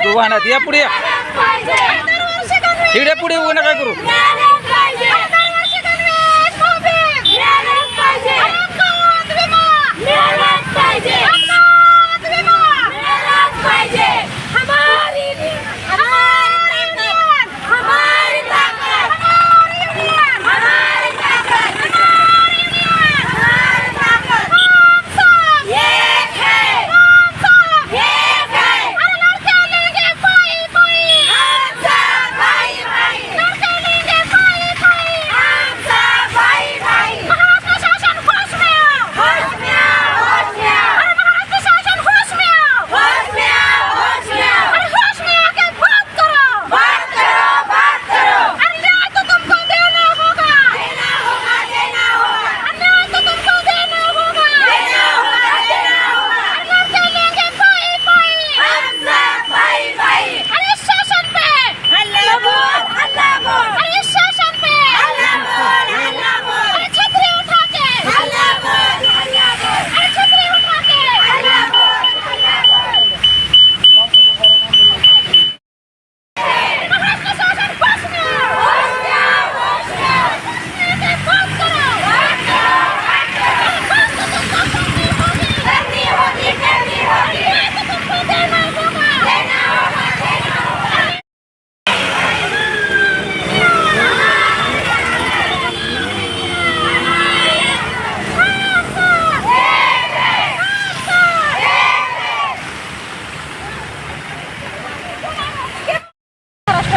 वाहनात या पुढे या. इकडे पुढे उभं नका करू.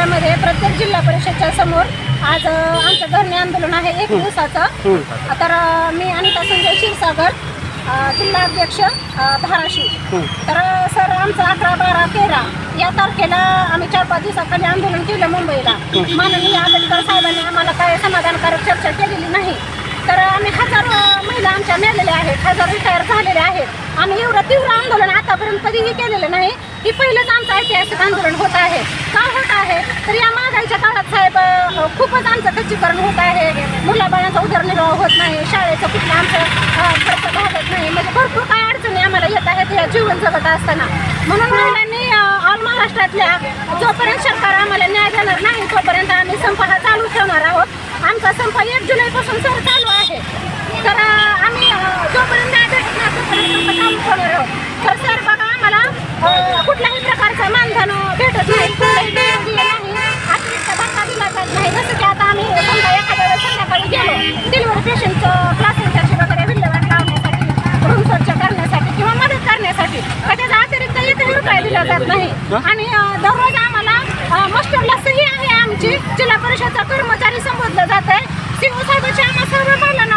महाराष्ट्रामध्ये प्रत्येक जिल्हा परिषदच्या समोर आज आमचं धरणे आंदोलन आहे. एक दिवसाचं. तर मी अनिता संजय क्षीरसागर अ, जिल्हाध्यक्ष अ, धाराशिव. तर सर आमचं अकरा बारा तेरा या तारखेला आम्ही चार पाच दिवसाखाली आंदोलन केलं मुंबईला. माननीय आंबेडकर साहेबांनी आम्हाला काय समाधानकारक चर्चा केलेली नाही. तर आम्ही हजारो महिला आमच्या मेलेल्या आहेत. हजार रिटायर झालेल्या आहेत. आम्ही एवढं तीव्र आंदोलन आतापर्यंत कधीही केलेलं नाही. ही पहिलंच आमचं ऐतिहासिक आंदोलन होत आहे. तर या महागाईच्या काळात साहेब खूपच आमचं खच्चीकरण होत आहे. मुलाबाळांचा उदरनिर्वाह होत नाही शाळेचं कुठलं आमचं खर्च भागत नाही. म्हणजे भरपूर काय अडचणी आम्हाला येत आहेत या जीवन जगत असताना. म्हणून महिलांनी अ, ऑल महाराष्ट्रातल्या जोपर्यंत सरकार आम्हाला न्याय देणार नाही तोपर्यंत आम्ही संप हा चालू ठेवणार आहोत. आमचा संप एक जुलैपासून सर चालू आहे. तर आम्ही जोपर्यंत न्याय भेटत नाही तोपर्यंत संप चालू ठेवणार आहोत. तर सर बघा आम्हाला अ, कुठल्याही प्रकारचं मानधन भेटत नाही कुठलाही देणं दिलं नाही अतिरिक्त भत्ता दिला जात नाही जसं की आता आम्ही समजा एखाद्या वेळेस संध्याकाळी गेलो डिलिव्हरी पेशंटचं प्लासेंटरची वगैरे विल्हेवाट लावण्यासाठी रूम स्वच्छ करण्यासाठी किंवा मदत करण्यासाठी त्याचा अतिरिक्त एकही रुपया दिला जात नाही. आणि दररोज आम्हाला मस्टरला सही आहे आमची. जिल्हा परिषदचा कर्मचारी संबोधलं जात आहे सीओ साहेबांची आम्हाला सर्व महिलांना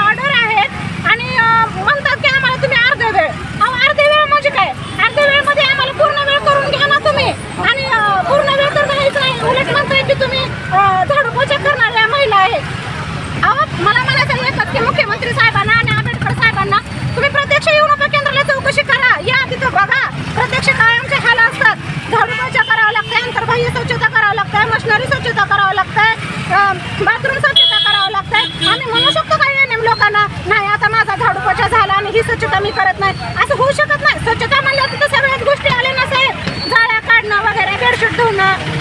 आम्ही म्हणू शकतो काही नेम लोकांना. नाही आता माझा झाडू पोछा झाला आणि ही स्वच्छता मी करत नाही. असं होऊ शकत नाही. स्वच्छता म्हणलं तिथं सगळ्याच गोष्टी आल्या नसेल. साहेब जाळ्या काढणं वगैरे बेडशीट धुणं.